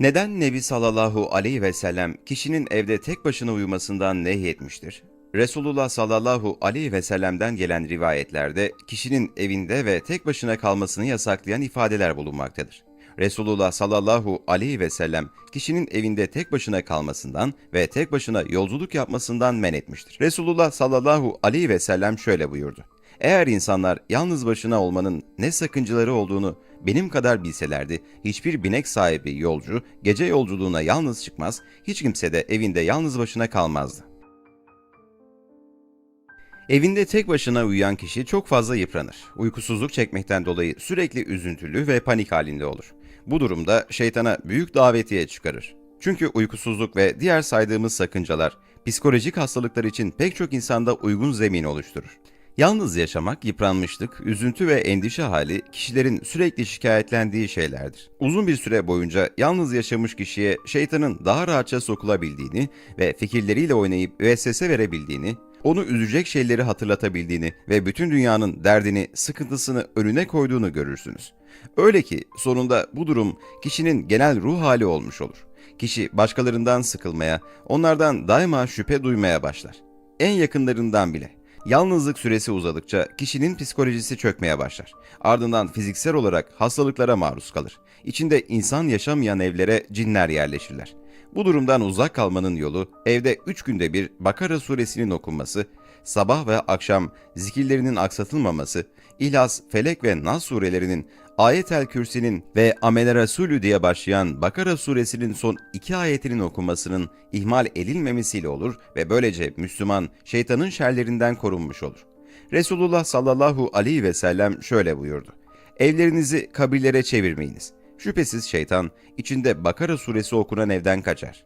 Neden Nebi sallallahu aleyhi ve sellem kişinin evde tek başına uyumasından nehyetmiştir? Resulullah sallallahu aleyhi ve sellem'den gelen rivayetlerde kişinin evinde ve tek başına kalmasını yasaklayan ifadeler bulunmaktadır. Resulullah sallallahu aleyhi ve sellem kişinin evinde tek başına kalmasından ve tek başına yolculuk yapmasından men etmiştir. Resulullah sallallahu aleyhi ve sellem şöyle buyurdu. Eğer insanlar yalnız başına olmanın ne sakıncaları olduğunu benim kadar bilselerdi, hiçbir binek sahibi yolcu gece yolculuğuna yalnız çıkmaz, hiç kimse de evinde yalnız başına kalmazdı. Evinde tek başına uyuyan kişi çok fazla yıpranır. Uykusuzluk çekmekten dolayı sürekli üzüntülü ve panik halinde olur. Bu durumda şeytana büyük davetiye çıkarır. Çünkü uykusuzluk ve diğer saydığımız sakıncalar psikolojik hastalıklar için pek çok insanda uygun zemin oluşturur. Yalnız yaşamak, yıpranmışlık, üzüntü ve endişe hali kişilerin sürekli şikayetlendiği şeylerdir. Uzun bir süre boyunca yalnız yaşamış kişiye şeytanın daha rahatça sokulabildiğini ve fikirleriyle oynayıp vesvese verebildiğini, onu üzecek şeyleri hatırlatabildiğini ve bütün dünyanın derdini, sıkıntısını önüne koyduğunu görürsünüz. Öyle ki sonunda bu durum kişinin genel ruh hali olmuş olur. Kişi başkalarından sıkılmaya, onlardan daima şüphe duymaya başlar. En yakınlarından bile. Yalnızlık süresi uzadıkça kişinin psikolojisi çökmeye başlar. Ardından fiziksel olarak hastalıklara maruz kalır. İçinde insan yaşamayan evlere cinler yerleşirler. Bu durumdan uzak kalmanın yolu evde 3 günde bir Bakara suresinin okunması, sabah ve akşam zikirlerinin aksatılmaması, İhlas, Felek ve Nas surelerinin Ayet-el Kürsi'nin ve Amele Resulü diye başlayan Bakara suresinin son iki ayetinin okunmasının ihmal edilmemesiyle olur ve böylece Müslüman şeytanın şerlerinden korunmuş olur. Resulullah sallallahu aleyhi ve sellem şöyle buyurdu. Evlerinizi kabirlere çevirmeyiniz. Şüphesiz şeytan içinde Bakara suresi okunan evden kaçar.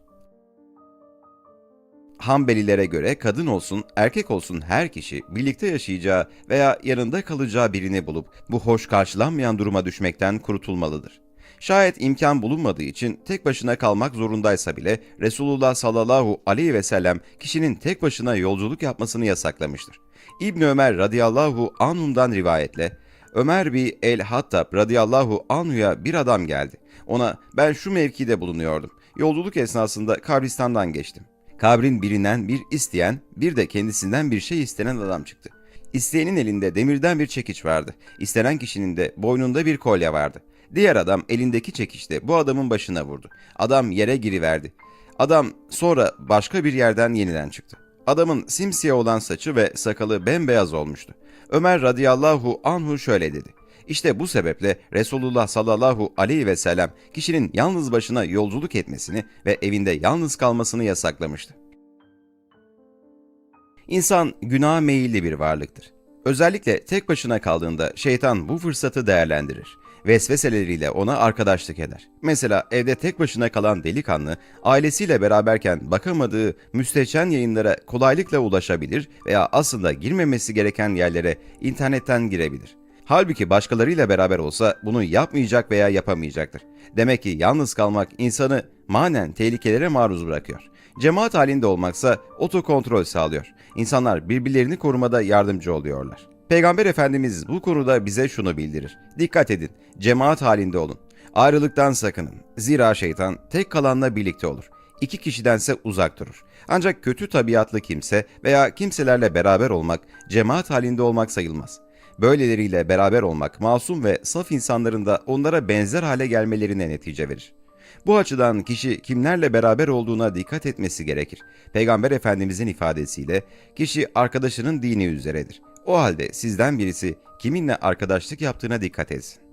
Hanbelilere göre kadın olsun, erkek olsun her kişi birlikte yaşayacağı veya yanında kalacağı birini bulup bu hoş karşılanmayan duruma düşmekten kurtulmalıdır. Şayet imkan bulunmadığı için tek başına kalmak zorundaysa bile Resulullah sallallahu aleyhi ve sellem kişinin tek başına yolculuk yapmasını yasaklamıştır. İbn Ömer radıyallahu anh'undan rivayetle Ömer bin el-Hattab radıyallahu anhu'ya bir adam geldi. Ona ben şu mevkide bulunuyordum. Yolculuk esnasında kabristandan geçtim. Kabrin birinden bir isteyen, bir de kendisinden bir şey istenen adam çıktı. İsteyenin elinde demirden bir çekiç vardı. İstenen kişinin de boynunda bir kolye vardı. Diğer adam elindeki çekiçle bu adamın başına vurdu. Adam yere giriverdi. Adam sonra başka bir yerden yeniden çıktı. Adamın simsiyah olan saçı ve sakalı bembeyaz olmuştu. Ömer radıyallahu anhu şöyle dedi. İşte bu sebeple Resulullah sallallahu aleyhi ve sellem kişinin yalnız başına yolculuk etmesini ve evinde yalnız kalmasını yasaklamıştı. İnsan günah meyilli bir varlıktır. Özellikle tek başına kaldığında şeytan bu fırsatı değerlendirir. Vesveseleriyle ona arkadaşlık eder. Mesela evde tek başına kalan delikanlı, ailesiyle beraberken bakamadığı müstehcen yayınlara kolaylıkla ulaşabilir veya aslında girmemesi gereken yerlere internetten girebilir. Halbuki başkalarıyla beraber olsa bunu yapmayacak veya yapamayacaktır. Demek ki yalnız kalmak insanı manen tehlikelere maruz bırakıyor. Cemaat halinde olmaksa otokontrol sağlıyor. İnsanlar birbirlerini korumada yardımcı oluyorlar. Peygamber Efendimiz bu konuda bize şunu bildirir. Dikkat edin, cemaat halinde olun. Ayrılıktan sakının. Zira şeytan tek kalanla birlikte olur. İki kişidense uzak durur. Ancak kötü tabiatlı kimse veya kimselerle beraber olmak, cemaat halinde olmak sayılmaz. Böyleleriyle beraber olmak masum ve saf insanların da onlara benzer hale gelmelerine netice verir. Bu açıdan kişi kimlerle beraber olduğuna dikkat etmesi gerekir. Peygamber Efendimizin ifadesiyle kişi arkadaşının dini üzeredir. O halde sizden birisi kiminle arkadaşlık yaptığına dikkat etsin.